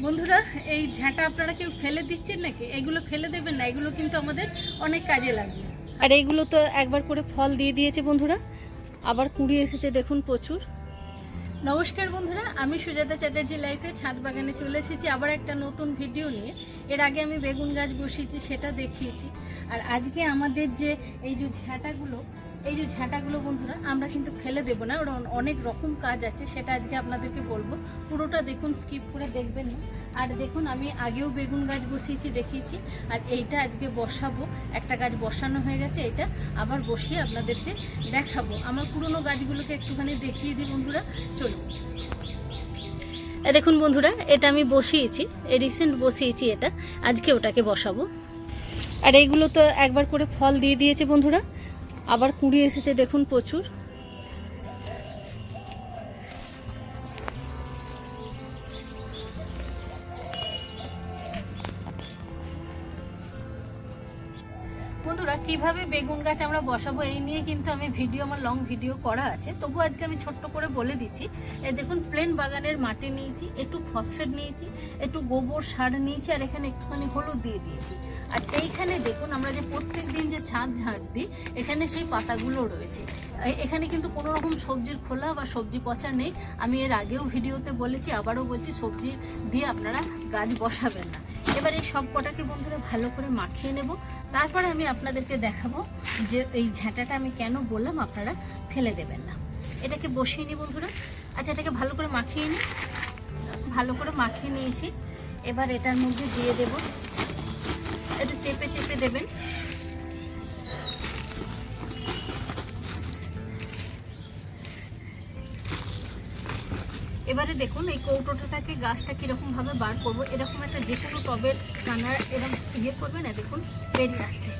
বন্ধুরা এই ঝাঁটা আপনারা কেউ ফেলে দিচ্ছেন নাকি? এগুলো ফেলে দেবেন না এগুলো কিন্তু আমাদের অনেক কাজে লাগবে। আর এইগুলো তো একবার করে ফল দিয়ে দিয়েছে বন্ধুরা। আবার কুড়ি এসেছে দেখুন প্রচুর। নমস্কার বন্ধুরা আমি সুজাতা চ্যাটার্জি লাইফে ছাদ বাগানে চলে এসেছি আবার একটা নতুন ভিডিও নিয়ে। এর আগে আমি বেগুন গাছ বসিয়েছি সেটা দেখিয়েছি। আর আজকে আমাদের যে এই যে ঝাঁটাগুলো এই যে ঝাঁটাগুলো বন্ধুরা, আমরা কিন্তু ফেলে দেবো না, ওর অনেক রকম কাজ আছে, সেটা আজকে আপনাদেরকে বলব। পুরোটা দেখুন স্কিপ করে দেখবেন না। আর দেখুন, আমি আগেও বেগুন গাছ বসিয়েছি, দেখিয়েছি, আর এইটা আজকে বসাবো। একটা গাছ বসানো হয়ে গেছে, এটা আবার বসিয়ে আপনাদেরকে দেখাবো। আমার পুরনো গাছগুলোকে একটুখানি দেখিয়ে দিই বন্ধুরা, চলুন। দেখুন বন্ধুরা, এটা আমি বসিয়েছি রিসেন্ট বসিয়েছি এটা, আজকে ওটাকে বসাবো। আর এইগুলো তো একবার করে ফল দিয়ে দিয়েছে বন্ধুরা আবার কুড়ি এসেছে দেখুন প্রচুর। বন্ধুরা, কীভাবে বেগুন গাছ আমরা বসাবো এই নিয়ে কিন্তু আমি ভিডিও আমার লং ভিডিও করা আছে। তবু আজকে আমি ছোট্ট করে বলে দিচ্ছি। এ দেখুন প্লেন বাগানের মাটি নিয়েছি, একটু ফসফেট নিয়েছি, একটু গোবর সার নিয়েছি, আর এখানে একটুখানি হলুদ দিয়ে দিয়েছি। আর এইখানে দেখুন, আমরা যে প্রত্যেক দিন যে ছাদ ঝাড় দিই, এখানে সেই পাতাগুলো রয়েছে। এখানে কিন্তু কোনো রকম সবজির খোলা বা সবজি পচা নেই। আমি এর আগেও ভিডিওতে বলেছি, আবারও বলছি, সবজি দিয়ে আপনারা গাছ বসাবেন না। এবার এই সব কটাকে বন্ধুরা ভালো করে মাখিয়ে নেব। তারপরে আমি আপনাদেরকে দেখাবো যে এই ঝাঁটাটা আমি কেন বললাম, আপনারা ফেলে দেবেন না। এটাকে বসিয়ে নিই বন্ধুরা। আচ্ছা এটাকে ভালো করে মাখিয়ে নিই। ভালো করে মাখিয়ে নিয়েছি। এবার এটার মধ্যে দিয়ে দেব। একটু চেপে চেপে দেবেন। এবারে দেখুন, এই কৌটোটাকে গাছটা কীরকম ভাবে বার করব, এরকম একটা যে কোনো টবের কানার এরকম ইয়ে করবে না দেখুন, বেরিয়ে আসছে।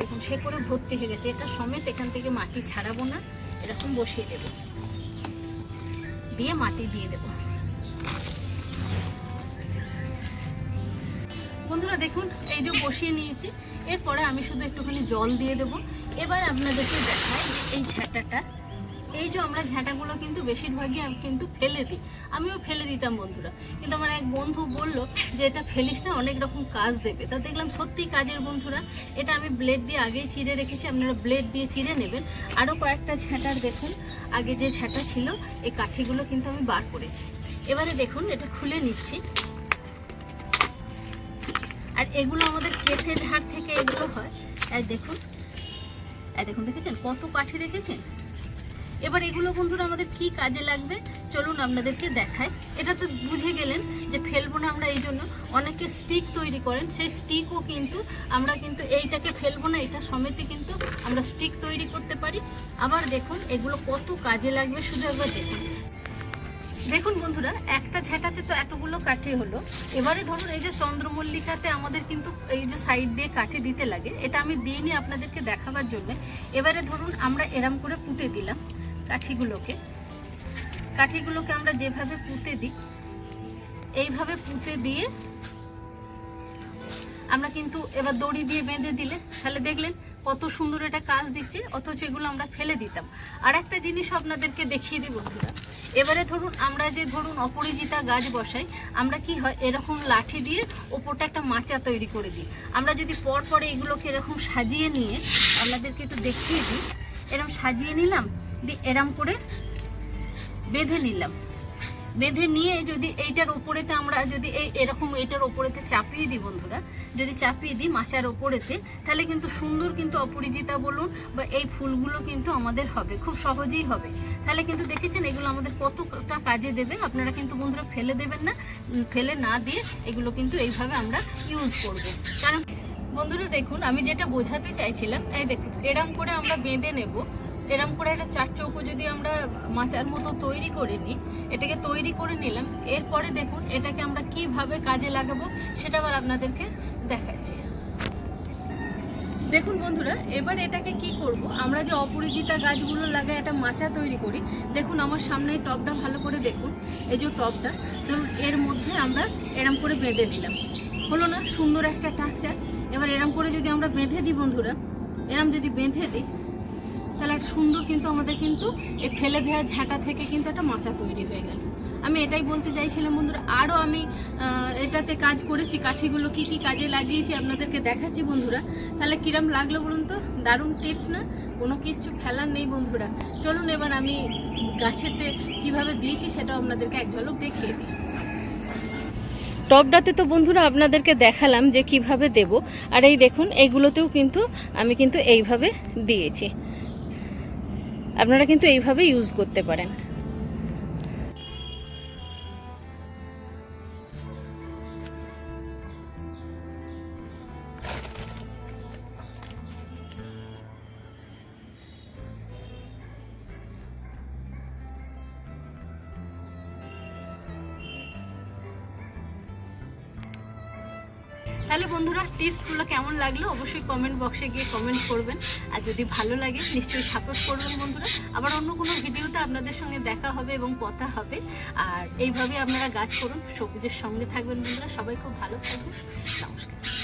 দেখুন, সে করে ভর্তি হয়ে গেছে। এটা সমেত এখান থেকে মাটি ছাড়াবো না, এরকম বসিয়ে দেব। দিয়ে মাটি দিয়ে দেব। বন্ধুরা, দেখুন, এই যে বসিয়ে নিয়েছি। এরপরে আমি শুধু একটুখানি জল দিয়ে দেব। এবার আপনাদেরকে দেখাই এই ঝাঁটাটা এই যে আমরা ঝাঁটাগুলো কিন্তু বেশিরভাগই আমি কিন্তু ফেলে দিই। আমিও ফেলে দিতাম বন্ধুরা। কিন্তু আমার এক বন্ধু বলল যে এটা ফেলিস না, অনেক রকম কাজ দেবে। তা দেখলাম সত্যি কাজের বন্ধুরা, এটা আমি ব্লেড দিয়ে আগেই চিড়ে রেখেছি, আপনারা ব্লেড দিয়ে চিড়ে নেবেন। আরও কয়েকটা ঝাঁটার দেখুন, আগে যে ঝাঁটা ছিল, এই কাঠিগুলো কিন্তু আমি বার করেছি। এবারে দেখুন, এটা খুলে নিচ্ছি। আর এগুলো আমাদের কেসের ঝাড় থেকে এগুলো হয়। আর দেখুন আর দেখুন, দেখেছেন? কত কাঠি রেখেছেন? এবার এগুলো বন্ধুরা আমাদের কি কাজে লাগবে? চলুন আপনাদেরকে দেখাই। এটা তো বুঝে গেলেন যে ফেলব না আমরা এই জন্য। অনেকে স্টিক তৈরি করেন। সেই স্টিকও কিন্তু আমরা কিন্তু এইটাকে ফেলব না, এটা সমেতে কিন্তু আমরা স্টিক তৈরি করতে পারি। আবার দেখুন, এগুলো কত কাজে লাগবে শুধু একবার দেখুন। দেখুন বন্ধুরা, একটা ঝাঁটাতে তো এতগুলো কাঠি হলো। এবারে ধরুন, এই যে চন্দ্রমল্লিকাতে আমাদের কিন্তু এই যে সাইড দিয়ে কাঠি দিতে লাগে, এটা আমি দিইনি আপনাদেরকে দেখাবার জন্য। এবারে ধরুন, আমরা এরম করে পুঁতে দিলাম। কাঠিগুলোকে। কাঠিগুলোকে আমরা যেভাবে পুঁতে দিই, এইভাবে পুঁতে দিয়ে আমরা কিন্তু এবার দড়ি দিয়ে বেঁধে দিলে, তাহলে দেখলেন কত সুন্দর এটা কাজ দিচ্ছে, অথচ এগুলো আমরা ফেলে দিতাম। আর একটা জিনিস আপনাদেরকে দেখিয়ে দিই বন্ধুরা, এবারে ধরুন আমরা যে ধরুন অপরিজিতা গাছ বসাই, আমরা কি হয়, এরকম লাঠি দিয়ে ওপরটা একটা মাচা তৈরি করে দিই। আমরা যদি পর পরে এগুলোকে এরকম সাজিয়ে নিয়ে, আপনাদেরকে একটু দেখিয়ে দিই এরকম সাজিয়ে নিলাম দিয়ে এরম করে বেঁধে নিলাম। বেঁধে নিয়ে যদি এইটার ওপরেতে আমরা যদি এই এরকম এইটার ওপরেতে চাপিয়ে দিই বন্ধুরা, যদি চাপিয়ে দিই মাচার ওপরেতে, তাহলে কিন্তু সুন্দর কিন্তু অপরিজিতা বলুন বা এই ফুলগুলো কিন্তু আমাদের হবে, খুব সহজেই হবে। তাহলে কিন্তু দেখেছেন এগুলো আমাদের কতটা কাজে দেবে, আপনারা কিন্তু বন্ধুরা ফেলে দেবেন না ফেলে না দিয়ে এগুলো কিন্তু এইভাবে আমরা ইউজ করব। কারণ বন্ধুরা দেখুন, আমি যেটা বোঝাতে চাইছিলাম, এই দেখুন, এরম করে আমরা বেঁধে নেব। এরম করে একটা চার চৌকো যদি আমরা মাচার মতো তৈরি করে নিই, এটাকে তৈরি করে নিলাম। এরপরে দেখুন এটাকে আমরা কীভাবে কাজে লাগাবো, সেটা আবার আপনাদেরকে দেখাচ্ছি। দেখুন বন্ধুরা, এবার এটাকে কি করব? আমরা যে অপরিজিতা গাছগুলো লাগাই, একটা মাচা তৈরি করি। দেখুন আমার সামনে টবটা ভালো করে দেখুন, এই যে টবটা ধরুন এর মধ্যে আমরা এরম করে বেঁধে দিলাম হলো না? সুন্দর একটা টাকচার এবার এরম করে যদি আমরা বেঁধে দিই বন্ধুরা, এরম যদি বেঁধে দিই তাহলে একটা সুন্দর কিন্তু আমাদের কিন্তু এই ফেলে দেওয়া ঝাঁটা থেকে কিন্তু একটা মাচা তৈরি হয়ে গেল। আমি এটাই বলতে চাইছিলাম, বন্ধুরা আরও আমি এটাতে কাজ করেছি, কাঠিগুলো কি কি কাজে লাগিয়েছি আপনাদেরকে দেখাচ্ছি, বন্ধুরা। তাহলে কিরম লাগল বলুন তো? দারুণ টিপস না? কোনো কিছু ফেলার নেই, বন্ধুরা। চলুন এবার আমি গাছেতে কীভাবে দিয়েছি সেটাও আপনাদেরকে এক ঝলক দেখিয়ে দিই। টপটাতে তো, বন্ধুরা, আপনাদেরকে দেখালাম যে কীভাবে দেব। আর এই দেখুন এইগুলোতেও কিন্তু আমি কিন্তু এইভাবে দিয়েছি। আপনারা কিন্তু এইভাবে ইউজ করতে পারেন। তাহলে বন্ধুরা, টিপসগুলো কেমন লাগল অবশ্যই কমেন্ট বক্সে গিয়ে কমেন্ট করবেন। আর যদি ভালো লাগে, নিশ্চয়ই সাপোর্ট করবেন বন্ধুরা। আবার অন্য কোনো ভিডিওতে আপনাদের সঙ্গে দেখা হবে এবং কথা হবে। আর এইভাবে আপনারা গাছ করুন, সবুজের সঙ্গে থাকবেন বন্ধুরা। সবাই খুব ভালো থাকবেন। নমস্কার।